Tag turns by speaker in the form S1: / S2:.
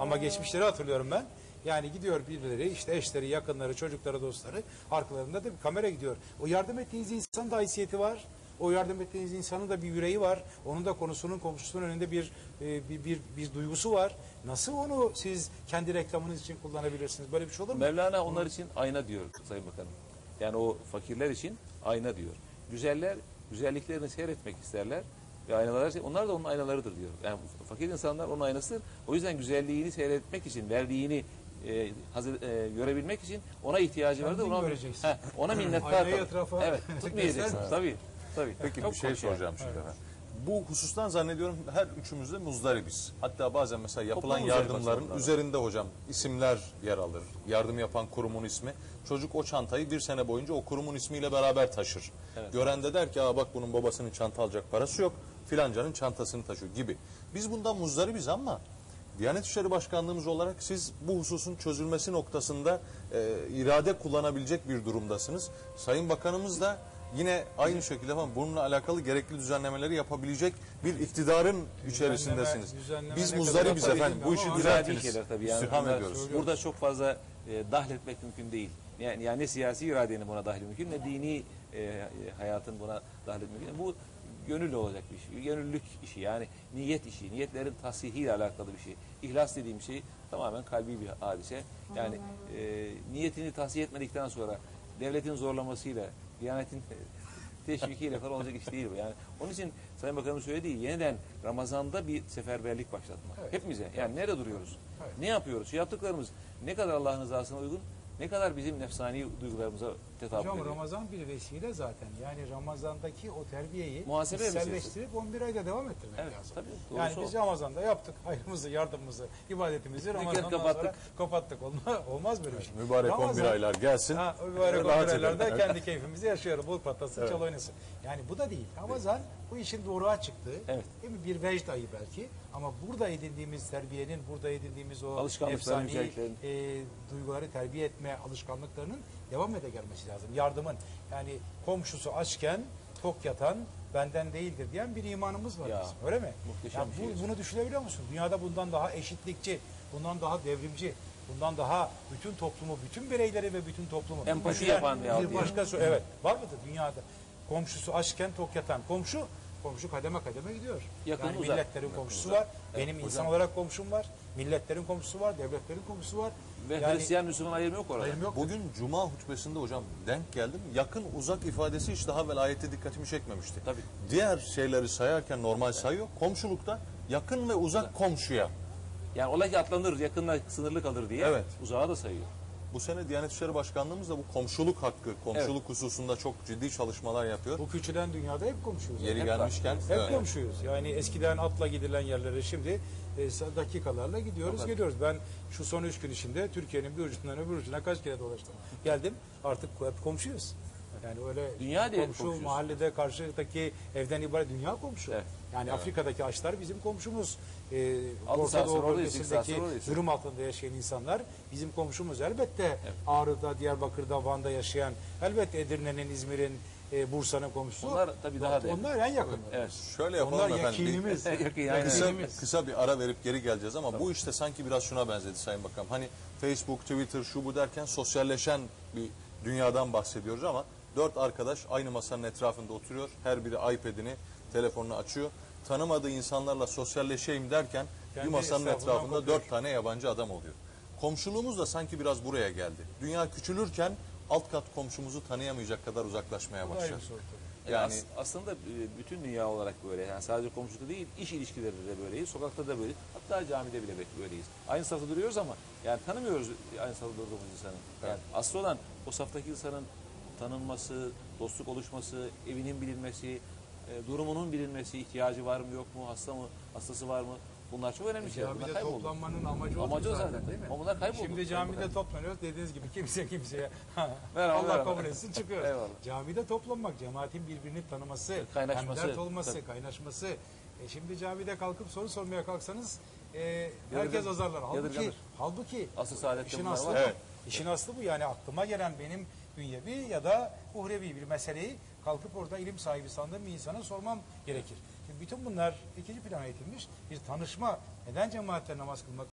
S1: Ama geçmişleri hatırlıyorum ben. Yani gidiyor birileri işte eşleri, yakınları, çocukları, dostları arkalarında da bir kamera gidiyor. O yardım ettiğiniz insanın da haysiyeti var. O yardım ettiğiniz insanın da bir yüreği var. Onun da konusunun komşusunun önünde bir, e, bir, bir, bir duygusu var. Nasıl onu siz kendi reklamınız için kullanabilirsiniz? Böyle bir şey olur mu?
S2: Mevlana onlar için ayna diyor Sayın Bakanım. Yani o fakirler için ayna diyor. Güzeller güzelliklerini seyretmek isterler ve aynalar onlar da onun aynalarıdır diyor. Yani fakir insanlar onun aynasıdır. O yüzden güzelliğini seyretmek için verdiğini e, hazır, e, görebilmek için ona ihtiyacı vardır.
S1: Kendin
S2: Ona,
S1: göreceksin.
S2: He, ona minnettar.
S1: Aynayı
S2: kalır.
S1: etrafa
S2: Evet, tutmayacaksın. Tabii. Tabii.
S3: Peki
S2: Çok
S3: bir şey
S2: hoş yani.
S3: soracağım şimdi efendim. Bu husustan zannediyorum her üçümüz de muzdaribiz. Hatta bazen mesela yapılan
S2: üzeri
S3: yardımların
S2: baskılar.
S3: üzerinde hocam isimler yer alır. Yardım yapan kurumun ismi. Çocuk o çantayı bir sene boyunca o kurumun ismiyle beraber taşır.
S2: Evet.
S3: Gören de der ki Aa, bak bunun babasının çanta alacak parası yok. Filancanın çantasını taşıyor gibi. Biz bundan muzdaribiz ama Diyanet İşleri Başkanlığımız olarak siz bu hususun çözülmesi noktasında e, irade kullanabilecek bir durumdasınız. Sayın Bakanımız da yine aynı şekilde ama bununla alakalı gerekli düzenlemeleri yapabilecek bir iktidarın içerisindesiniz.
S1: düzenleme
S3: Biz muzdaribiz efendim. Bu işi düzeltiniz.
S2: tabii. Yani
S3: İstirham ediyoruz.
S2: Burada çok fazla e, dahil etmek mümkün değil. Yani, yani ne siyasi iradenin buna dahil mümkün ne dini e, hayatın buna dahil mümkün. Bu gönüllü olacak bir iş. Gönüllülük işi yani niyet işi. Niyetlerin tasihiyle alakalı bir şey. İhlas dediğim şey tamamen kalbi bir hadise. Yani e, niyetini tahsih etmedikten sonra devletin zorlamasıyla, diyanetin teşvikiyle falan olacak iş değil bu. Yani onun için Sayın Bakanım söylediği yeniden Ramazan'da bir seferberlik başlatmak.
S1: Evet.
S2: Hepimize. Yani nerede duruyoruz?
S1: Evet.
S2: Ne yapıyoruz? Şu yaptıklarımız ne kadar Allah'ın rızasına uygun, ne kadar bizim nefsani duygularımıza
S1: Hocam
S2: ediyor.
S1: Ramazan bir vesile zaten. Yani Ramazan'daki o terbiyeyi
S2: Muhasebe
S1: içselleştirip 11 ayda devam ettirmek
S2: Evet,
S1: lazım.
S2: tabii, doğrusu
S1: yani biz
S2: o.
S1: Ramazan'da yaptık hayrımızı, yardımımızı, ibadetimizi Ramazan'dan
S2: kapattık.
S1: sonra kapattık. Olmaz, olmaz böyle bir şey.
S3: Mübarek
S1: Ramazan-
S3: 11 aylar gelsin.
S1: Ha, o mübarek
S3: Rahat
S1: 11 aylarda kendi keyfimizi yaşıyoruz. Bul patlasın, çal oynasın. Yani bu da değil. Ramazan bu işin doğruğa çıktığı,
S2: Evet.
S1: değil mi? bir vecd ayı belki. Ama burada edindiğimiz terbiyenin, burada edindiğimiz o efsani e, duyguları terbiye etme alışkanlıklarının devam ede gelmesi lazım. Yardımın yani komşusu açken tok yatan benden değildir diyen bir imanımız var
S2: Ya,
S1: bizim. Öyle mi?
S2: muhteşem
S1: Ya
S2: bir şey.
S1: bu, bunu düşünebiliyor musun? Dünyada bundan daha eşitlikçi, bundan daha devrimci, bundan daha bütün toplumu, bütün bireyleri ve bütün toplumu
S2: Empati yapan ya
S1: bir başka sö- evet var mıdır dünyada? Komşusu açken tok yatan komşu Komşu kademe kademe gidiyor.
S2: Yakın,
S1: yani
S2: uzak.
S1: milletlerin komşusu
S2: uzak.
S1: var. Benim
S2: hocam.
S1: insan olarak komşum var. Milletlerin komşusu var. Devletlerin komşusu var.
S2: Ve
S1: Yani-
S2: Hristiyan Müslüman ayrımı yok orada.
S1: Ayrım yok.
S3: Bugün Cuma hutbesinde hocam denk geldim. Yakın uzak ifadesi hiç daha evvel ayette dikkatimi çekmemişti.
S2: Tabii.
S3: Diğer şeyleri sayarken normal sayıyor. Komşulukta yakın ve uzak komşuya.
S2: Yani olay ki atlanır, yakınla sınırlı kalır diye
S3: Evet.
S2: uzağa da sayıyor.
S3: Bu sene Diyanet İşleri Başkanlığımız da bu komşuluk hakkı, komşuluk hususunda çok ciddi çalışmalar yapıyor.
S1: Bu küçülen dünyada hep komşuyuz.
S3: Yeri
S1: hep,
S3: gelmişken
S1: hep
S3: evet.
S1: komşuyuz. Yani eskiden atla gidilen yerlere şimdi e, dakikalarla gidiyoruz, geliyoruz. Ben şu son üç gün içinde Türkiye'nin bir ucundan öbür ucuna kaç kere dolaştım. Geldim. Artık hep komşuyuz. Yani öyle
S2: Dünya
S1: komşu mahallede karşıdaki evden ibaret dünya komşu.
S2: Evet.
S1: Yani Afrika'daki açlar bizim komşumuz. Ee, Orta Doğu bölgesindeki zulüm altında yaşayan insanlar bizim komşumuz. Elbette Ağrı'da, Diyarbakır'da, Van'da yaşayan, elbette Edirne'nin, İzmir'in, e, Bursa'nın komşusu.
S2: Onlar tabii daha değil.
S1: Onlar en yakın.
S2: Evet.
S3: Şöyle yapalım
S1: Onlar
S3: efendim.
S1: yakinimiz.
S2: Aynen.
S3: Kısa, kısa bir ara verip geri geleceğiz ama bu işte sanki biraz şuna benzedi Sayın Bakanım. Hani Facebook, Twitter, şu bu derken sosyalleşen bir dünyadan bahsediyoruz ama dört arkadaş aynı masanın etrafında oturuyor. Her biri iPad'ini, telefonunu açıyor. Tanımadığı insanlarla sosyalleşeyim derken
S1: Kendi
S3: bir masanın etrafında
S1: kopuyor.
S3: dört tane yabancı adam oluyor. Komşuluğumuz da sanki biraz buraya geldi. Dünya küçülürken alt kat komşumuzu tanıyamayacak kadar uzaklaşmaya başlar.
S2: Yani
S3: Yani
S2: as- aslında e, bütün dünya olarak böyle. Yani sadece komşulukta değil, iş ilişkilerinde de böyleyiz. Sokakta da böyle. Hatta camide bile böyleyiz. Aynı safta duruyoruz ama yani tanımıyoruz aynı safta durduğumuz insanı. Yani asıl olan o saftaki insanın tanınması, dostluk oluşması, evinin bilinmesi, e, durumunun bilinmesi, ihtiyacı var mı yok mu, hasta mı, hastası var mı? Bunlar çok önemli şeyler. Bunlar
S1: Camide toplanmanın amacı,
S2: Amacı o
S1: odur
S2: zaten,
S1: değil mi?
S2: ama bunlar kayboldu.
S1: Şimdi camide toplanıyoruz dediğiniz gibi kimse kimseye
S2: Merhaba,
S1: Allah
S2: merhaba.
S1: kabul etsin çıkıyoruz.
S2: Eyvallah.
S1: Camide toplanmak, cemaatin birbirini tanıması,
S2: Kaynaşması,
S1: hemdert olması,
S2: tabii.
S1: kaynaşması. E şimdi camide kalkıp soru sormaya kalksanız e, herkes azarlar. Halbuki,
S2: yadırganır.
S1: halbuki
S2: Asıl
S1: işin aslı
S2: var.
S1: bu.
S3: Evet.
S1: İşin aslı bu yani aklıma gelen benim dünyevi ya da uhrevi bir meseleyi kalkıp orada ilim sahibi sandığım bir insana sormam gerekir. Şimdi bütün bunlar ikinci plana itilmiş bir tanışma. Neden cemaatle namaz kılmak